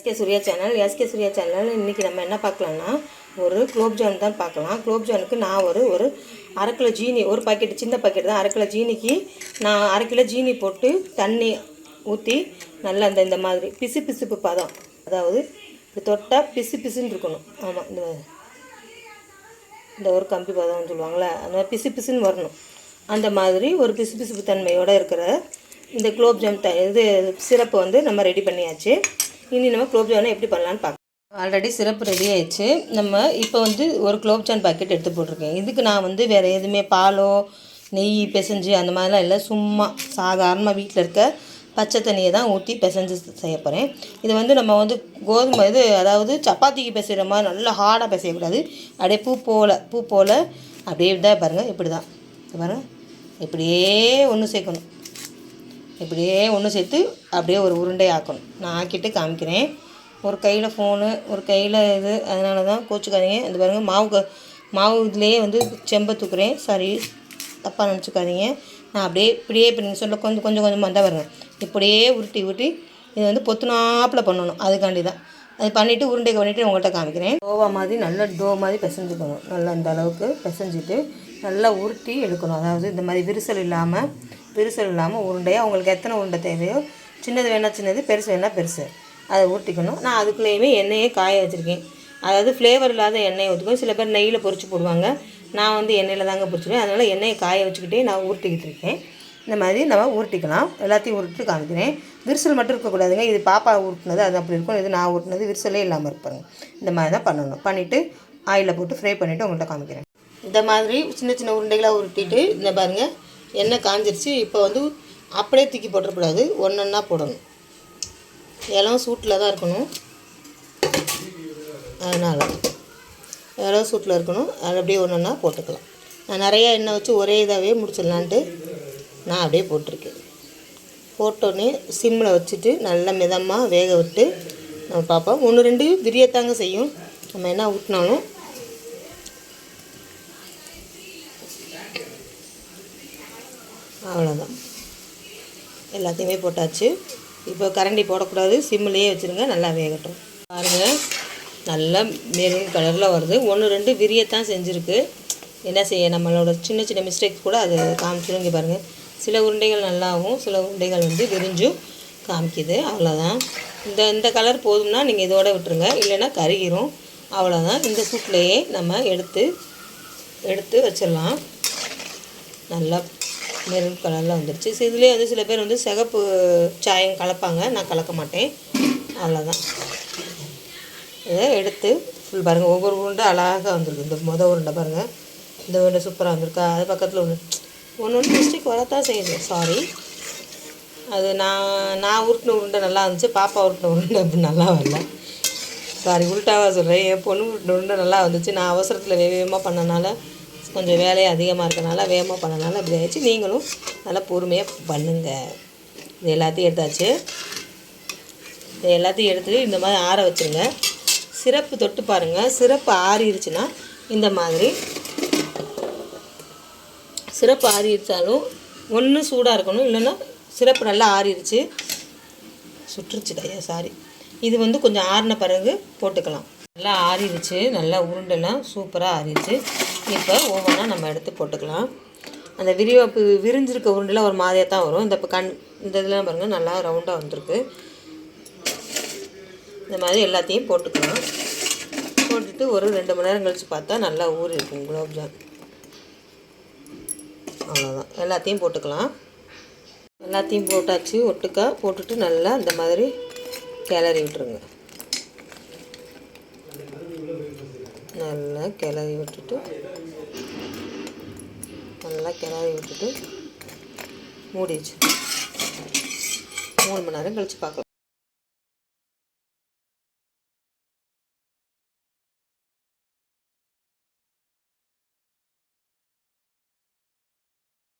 S K Surya channel S K Surya channel. இன்றைக்கி நம்ம என்ன பார்க்கலாம்னா ஒரு குலோப்ஜான் தான் பார்க்கலாம். குலோப்ஜானுக்கு நான் ஒரு ஒரு அரை கிலோ ஜீனி ஒரு பாக்கெட் சின்ன பாக்கெட் தான். அரை கிலோ ஜீனிக்கு நான் அரை கிலோ ஜீனி போட்டு தண்ணி ஊற்றி நல்லா அந்த இந்த மாதிரி பிசு பிசுப்பு பதம். அதாவது இப்படி தொட்டால் பிசு பிசுன்னு இருக்கணும். ஆமாம் இந்த இந்த ஒரு கம்பி பதம்னு சொல்லுவாங்களே அந்த மாதிரி பிசு பிசுன்னு வரணும். அந்த மாதிரி ஒரு பிசு பிசுப்பு தன்மையோடு இருக்கிற இந்த குலோப்ஜாம் த இது சிறப்பு வந்து நம்ம ரெடி பண்ணியாச்சு. இனி நம்ம குலோப்ஜானை எப்படி பண்ணலான்னு பார்க்கலாம் ஆல்ரெடி சிறப்பு ரெடி ஆயிடுச்சு. நம்ம இப்போ வந்து ஒரு குலோப்ஜான் பாக்கெட் எடுத்து போட்டிருக்கேன். இதுக்கு நான் வந்து வேறு எதுவுமே பாலோ நெய் பிசைஞ்சு அந்த மாதிரிலாம் இல்லை. சும்மா சாதாரணமாக வீட்டில் இருக்க பச்சை தண்ணியை தான் ஊற்றி பிசைஞ்சு செய்ய போகிறேன் இது வந்து நம்ம வந்து கோதுமை இது அதாவது சப்பாத்திக்கு பிசைகிற மாதிரி நல்லா ஹார்டாக பிசையக்கூடாது. அப்படியே பூ போல் பூ போல் அப்படியே தான் பாருங்கள் இப்படி தான் பாருங்கள் இப்படியே ஒன்று சேர்க்கணும். இப்படியே ஒன்று சேர்த்து அப்படியே ஒரு உருண்டை ஆக்கணும். நான் ஆக்கிட்டு காமிக்கிறேன். ஒரு கையில் ஃபோனு ஒரு கையில் இது. அதனால தான் கோச்சுக்காதீங்க. இந்த பாருங்கள் மாவு க- மாவு இதுலேயே வந்து செம்பை தூக்குறேன். சாரி தப்பாக நினச்சிக்காதீங்க. நான் அப்படியே இப்படியே இப்போ நீங்கள் சொல்ல கொஞ்சம் கொஞ்சம் கொஞ்சமாக தான் வருவேன் இப்படியே உருட்டி உருட்டி இது வந்து பொத்துனாப்பில் பண்ணணும். அதுக்காண்டி தான் அது பண்ணிவிட்டு உருண்டை பண்ணிவிட்டு உங்கள்கிட்ட காமிக்கிறேன். டோவா மாதிரி நல்ல டோ மாதிரி பிசைஞ்சுக்கணும். நல்லா இந்த அளவுக்கு பிசைஞ்சிட்டு நல்லா உருட்டி எடுக்கணும். அதாவது இந்த மாதிரி விரிசல் இல்லாமல் விரிசல் இல்லாமல் உருண்டையாக உங்களுக்கு எத்தனை உருண்டை தேவையோ சின்னது வேணால் சின்னது பெருசு வேணால் பெருசு. அதை ஊற்றிக்கணும் நான் அதுக்குள்ளேயுமே எண்ணெயே காய வச்சுருக்கேன். அதாவது ஃப்ளேவர் இல்லாத எண்ணெயை ஊற்றிக்கணும் சில பேர் நெய்யில் பொறிச்சு போடுவாங்க. நான் வந்து எண்ணெயில் தாங்க பொரிச்சுருவேன். அதனால் எண்ணெயை காய வச்சுக்கிட்டே நான் ஊற்றிக்கிட்டு இருக்கேன். இந்த மாதிரி நம்ம உருட்டிக்கலாம் எல்லாத்தையும் உருட்டு காமிக்கிறேன். விரிசல் மட்டும் இருக்கக்கூடாதுங்க. இது பாப்பா உருட்டினது அது அப்படி இருக்கும். இது நான் உருட்டினது விரிசலே இல்லாமல் இருப்பாங்க இந்த மாதிரி தான் பண்ணணும். பண்ணிவிட்டு ஆயிலில் போட்டு ஃப்ரை பண்ணிவிட்டு உங்கள்கிட்ட காமிக்கிறேன். இந்த மாதிரி சின்ன சின்ன உருண்டைகளாக உருட்டிட்டு இந்த பாருங்கள் எண்ணெய் காஞ்சிருச்சு இப்போ வந்து அப்படியே தூக்கி போட்டுறக்கூடாது. ஒன்றொன்னா போடணும். இளம் சூட்டில் தான் இருக்கணும். அதனால் இளம் சூட்டில் இருக்கணும். அது அப்படியே ஒன்றொன்னா போட்டுக்கலாம். நான் நிறையா எண்ணெய் வச்சு ஒரே இதாகவே முடிச்சிடலான்ட்டு நான் அப்படியே போட்டிருக்கேன். போட்டோன்னே சிம்மில் வச்சுட்டு நல்லா மிதமாக வேக விட்டு நம்ம பார்ப்போம். ஒன்று ரெண்டு விரியத்தாங்க செய்யும். நம்ம என்ன ஊட்டினாலும் அவ்வளோதான் எல்லாத்தையுமே போட்டாச்சு. இப்போ கரண்டி போடக்கூடாது. சிம்மிலேயே வச்சுருங்க. நல்லா வேகட்டும். பாருங்கள் நல்லா மெரூன் கலரில் வருது. ஒன்று ரெண்டு விரியத்தான் செஞ்சுருக்கு. என்ன செய்ய நம்மளோட சின்ன சின்ன மிஸ்டேக் கூட அது காமிச்சிடும் இங்கே பாருங்கள் சில உருண்டைகள் நல்லாவும் சில உருண்டைகள் வந்து விரிஞ்சும் காமிக்குது. அவ்வளோதான் இந்த இந்த கலர் போதும்னா நீங்கள் இதோட விட்டுருங்க. இல்லைன்னா கருகிரும். அவ்வளோதான் இந்த சூட்லேயே நம்ம எடுத்து எடுத்து வச்சிடலாம் நல்லா மெரூன் கலரில் வந்துருச்சு. ஸோ இதுலேயே வந்து சில பேர் வந்து சிகப்பு சாயம் கலப்பாங்க. நான் கலக்க மாட்டேன். அவ்வளோதான் இதை எடுத்து ஃபுல் பாருங்கள் ஒவ்வொரு உருண்டை அழகாக வந்துருக்கு இந்த மொதல் உருண்டை பாருங்கள் இந்த உருண்டை சூப்பராக வந்திருக்கா? அது பக்கத்தில் ஒன்று ஒன்று ஒன்று மிஸ்டேக் வரத்தான் செய்யுது. சாரி அது நான் நான் உருட்டின உருண்டை நல்லா இருந்துச்சு. பாப்பா உருட்டின உருண்டை அப்படி நல்லா வரல. சாரி உருட்டாவாக சொல்கிறேன் என் பொண்ணு உருட்டின உருண்டை நல்லா வந்துச்சு. நான் அவசரத்தில் வேக வேகமாக பண்ணனால கொஞ்சம் வேலையை அதிகமாக இருக்கனால வேகமாக பண்ணனால இப்படி ஆயிடுச்சு. நீங்களும் நல்லா பொறுமையாக பண்ணுங்கள் இது எல்லாத்தையும் எடுத்தாச்சு. இது எல்லாத்தையும் எடுத்துட்டு இந்த மாதிரி ஆற வச்சுருங்க. சிறப்பு தொட்டு பாருங்கள் சிறப்பு ஆறிடுச்சுன்னா இந்த மாதிரி. சிறப்பு ஆறிடுச்சாலும் ஒன்று சூடாக இருக்கணும். இல்லைன்னா சிறப்பு நல்லா ஆறிடுச்சு. சுற்றுச்சுடையா சாரி இது வந்து கொஞ்சம் ஆறின பிறகு போட்டுக்கலாம். நல்லா ஆறிடுச்சு நல்லா உருண்டெல்லாம் சூப்பராக ஆறிடுச்சு. இப்போ ஒவ்வொன்றா நம்ம எடுத்து போட்டுக்கலாம். அந்த விரிவாப்பு விரிஞ்சிருக்க உருண்டெல்லாம் ஒரு மாதிரியாக தான் வரும். இந்த இப்போ கண் இந்த இதெல்லாம் பாருங்கள் நல்லா ரவுண்டாக வந்திருக்கு. இந்த மாதிரி எல்லாத்தையும் போட்டுக்கலாம். போட்டுட்டு ஒரு ரெண்டு மணி நேரம் கழித்து பார்த்தா நல்லா ஊறி இருக்கும் குலோப்ஜாம் அவ்வளோதான் எல்லாத்தையும் போட்டுக்கலாம். எல்லாத்தையும் போட்டாச்சு ஒட்டுக்கா போட்டுட்டு நல்லா இந்த மாதிரி கிளறி விட்டுருங்க. நல்லா கிளறி விட்டுட்டு நல்லா கிளறி விட்டுட்டு மூடி வச்சு மூணு மணி நேரம் கழித்து பார்க்கலாம்.